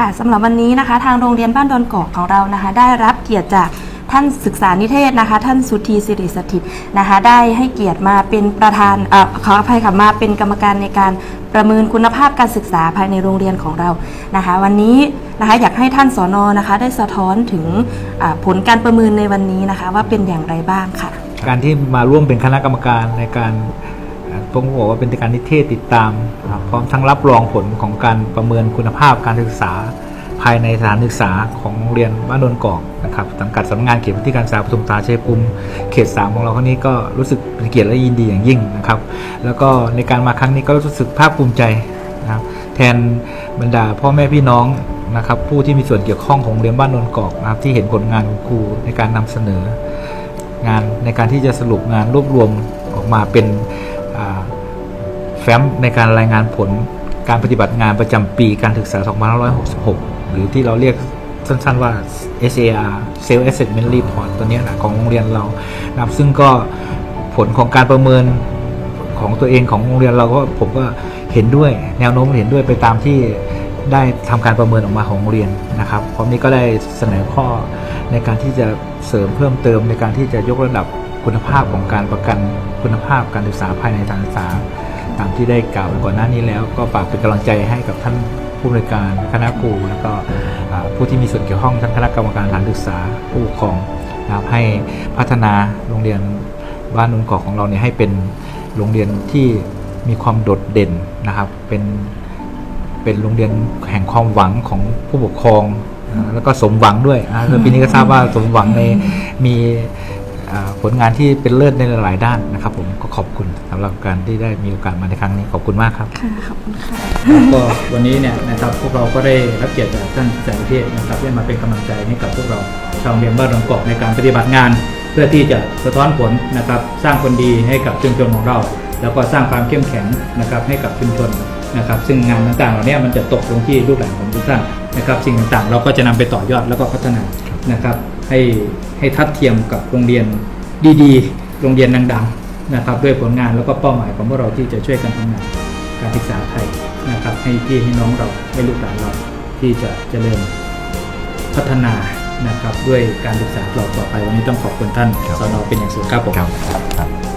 ค่ะสำหรับวันนี้นะคะ ทางโรงเรียนบ้านดอนกอกของเรานะคะ ได้รับเกียรติจากท่านศึกษานิเทศนะคะ ท่านสุธีสิริสถิตนะคะ ได้ให้เกียรติมาเป็นประธานเอ่อขออภัยค่ะมาเป็นกรรมการในการประเมินคุณภาพการศึกษาภายในโรงเรียนของเรานะคะ วันนี้นะคะอยากให้ท่านสอนอนะคะ ได้สะท้อนถึงอ่าผลการประเมินในวันนี้นะคะ ว่าเป็นอย่างไรบ้างค่ะ การที่มาร่วมเป็นคณะกรรมการในการ เอ่อผมบอกว่าเป็นการนิเทศติดตาม พร้อมทั้งรับรองผลของการประเมินคุณภาพการศึกษา ภายในสถานศึกษาของโรงเรียนบ้านโนนกอกนะครับสังกัดสำนักงานเขตพื้นที่การศึกษาปทุมตาชัยภูมิเขตสามของเราครั้งนี้ก็รู้สึกเป็นเกียรติและยินดีอย่างยิ่งนะครับ แล้วก็ในการมาครั้งนี้ก็รู้สึกภาคภูมิใจนะครับแทนบรรดาพ่อแม่พี่น้องนะครับผู้ที่มีส่วนเกี่ยวข้องของเรียนบ้านโนนกอกนะครับที่เห็นผลงานของครูในการนำเสนอ งานในการที่จะสรุปงานรวบรวมออกมาเป็น แฟ้มในการรายงานผลการปฏิบัติงานประจำปีการศึกษา 2566 หรือที่เราเรียกสั้นๆว่า SAR Self Assessment Report ตัวนี้นะของโรงเรียนเรานะซึ่งก็ผลของการประเมินของตัวเองของโรงเรียนเราก็ผมก็เห็นด้วยแนวโน้มเห็นด้วยไปตามที่ได้ทำการประเมินออกมาของโรงเรียนนะครับพร้อมนี้ก็ได้เสนอข้อในการที่จะเสริมเพิ่มเติมในการที่จะยกระดับคุณภาพของการประกันคุณภาพการศึกษาภายในสถานศึกษา ตามที่ได้กล่าวไว้ก่อนหน้านี้แล้ว ก็ฝากเป็นกำลังใจให้กับท่านผู้บริการคณะครูแล้วก็ผู้ที่มีส่วนเกี่ยวข้องทั้งคณะกรรมการสถานศึกษาผู้ปกครองนะครับให้พัฒนาโรงเรียนบ้านนุนกอกของเราเนี่ยให้เป็นโรงเรียนที่มีความโดดเด่นนะครับ เป็นเป็นโรงเรียนแห่งความหวังของผู้ปกครอง แล้วก็สมหวังด้วยแล้วปีนี้ก็ทราบว่าสมหวังในมี ผลงานที่เป็นเลิศในหลายๆด้านนะครับ ผมก็ขอบคุณสำหรับการที่ได้มีโอกาสมาในครั้งนี้ขอบคุณมากครับค่ะขอบคุณค่ะก็วันนี้เนี่ยนะครับพวกเราก็ได้รับเกียรติจากท่านแสงเทศนะครับได้มาเป็นกำลังใจให้กับพวกเราชาวโรงเรียนบ้านดอนกอกในการปฏิบัติงาน เพื่อที่จะสะท้อนผลนะครับสร้างคนดีให้กับชุมชนของเรา แล้วก็สร้างความเข้มแข็งนะครับให้กับชุมชนนะครับซึ่งงานต่างๆเหล่านี้มันจะตกลงที่ลูกหลานของทุกท่านนะครับสิ่งต่างๆ เราก็จะนำไปต่อยอดแล้วก็พัฒนา นะครับให้ให้ทัดเทียมกับโรงเรียนดีๆ โรงเรียนดังๆนะครับด้วยผลงานแล้วก็เป้าหมายของพวกเราที่จะช่วยกันทำงานการศึกษาไทยนะครับให้พี่ให้น้องเราให้ลูกหลานเราที่จะเจริญพัฒนานะครับด้วยการศึกษาต่อต่อไปวันนี้ต้องขอบคุณท่านครับสนเป็นอย่างสูงครับผมครับ